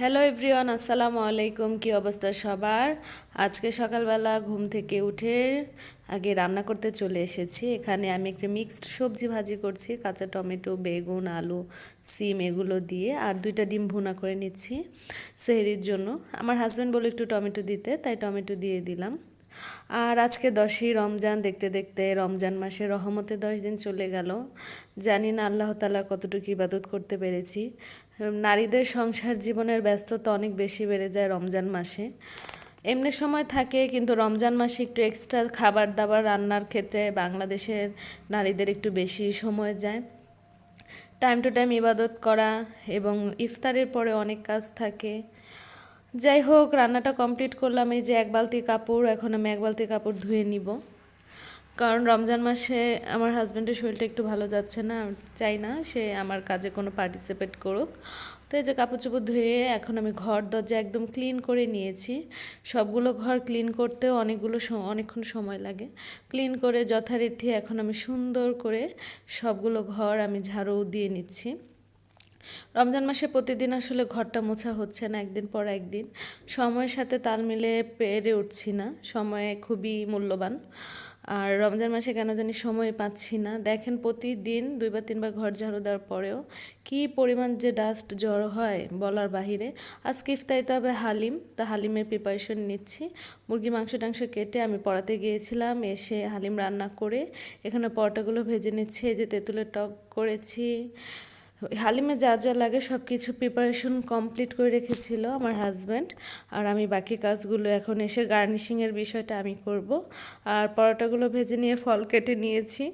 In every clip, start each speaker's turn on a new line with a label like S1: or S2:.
S1: Hello everyone আসসালামু আলাইকুম কি অবস্থা সবার? আজকে সকালবেলা ঘুম থেকে উঠে আগে রান্না করতে চলে এসেছি। এখানে আমি একটা মিক্সড সবজি ভাজি করছি, কাঁচা টমেটো, বেগুন, আলু, সিম এগুলো দিয়ে, আর দুইটা ডিম ভুনা করে নিচ্ছি সেহেরির জন্য। আমার হাজব্যান্ড বলে একটু টমেটো দিতে, তাই টমেটো দিয়ে দিলাম। আর আজকে দশই রমজান, দেখতে দেখতে রমজান মাসে রহমতে দশ দিন চলে গেল। জানি না আল্লাহ তালা কতটুকু ইবাদত করতে পেরেছি। নারীদের সংসার জীবনের ব্যস্ততা অনেক বেশি বেড়ে যায় রমজান মাসে। এমনি সময় থাকে, কিন্তু রমজান মাসে একটু এক্সট্রা খাবার দাবার রান্নার ক্ষেত্রে বাংলাদেশের নারীদের একটু বেশি সময় যায়। টাইম টু টাইম ইবাদত করা এবং ইফতারের পরে অনেক কাজ থাকে। যাই হোক, রান্নাটা কমপ্লিট করলাম। এই যে এক বালতি কাপড়, এখন আমি এক বালতি কাপড় ধুয়ে নিব। কারণ রমজান মাসে আমার হাজব্যান্ডের শরীরটা একটু ভালো যাচ্ছে না চাই না সে আমার কাজে কোনো পার্টিসিপেট করুক। তো এই যে কাপড় চোপড় ধুয়ে এখন আমি ঘর দরজা একদম ক্লিন করে নিয়েছি। সবগুলো ঘর ক্লিন করতেও অনেকগুলো অনেকক্ষণ সময় লাগে। ক্লিন করে যথারীতি এখন আমি সুন্দর করে সবগুলো ঘর আমি ঝাড়ু দিয়ে নিচ্ছি। রমজান মাসে প্রতিদিন আসলে ঘরটা মোছা হচ্ছে না, একদিন পর একদিন। সময়ের সাথে তাল মিলে পেরে উঠছি না, সময় খুবই মূল্যবান। আর রমজান মাসে কেন জানি সময় পাচ্ছি না। দেখেন প্রতিদিন দুইবার তিনবার ঘর ঝাড়ু দেওয়ার পরেও কি পরিমাণ যে ডাস্ট জড়ো হয় বলার বাহিরে। আজকে ইফতারিতে হবে হালিম, তা হালিমের প্রিপারেশন নিচ্ছি। মুরগি মাংস টাংস কেটে আমি পড়াতে গিয়েছিলাম, এসে হালিম রান্না করে এখানে পরোটাগুলো ভেজে নিচ্ছে যে তেঁতুলের টক করেছি। হালিমে যা যা লাগে সব কিছু প্রিপারেশন কমপ্লিট করে রেখেছিল আমার হাজব্যান্ড আর আমি বাকি কাজগুলো এখন এসে গার্নিশিংয়ের বিষয়টা আমি করব। আর পরোটাগুলো ভেজে নিয়ে ফল কেটে নিয়েছি।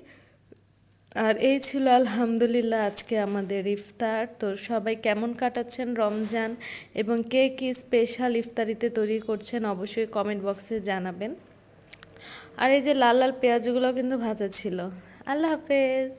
S1: আর এই ছিল আলহামদুলিল্লাহ আজকে আমাদের ইফতার। তো সবাই কেমন কাটাচ্ছেন রমজান এবং কে কী স্পেশাল ইফতারিতে তৈরি করছেন অবশ্যই কমেন্ট বক্সে জানাবেন। আর এই যে লাল লাল পেঁয়াজগুলো কিন্তু ভাজা ছিল। আল্লাহ হাফেজ।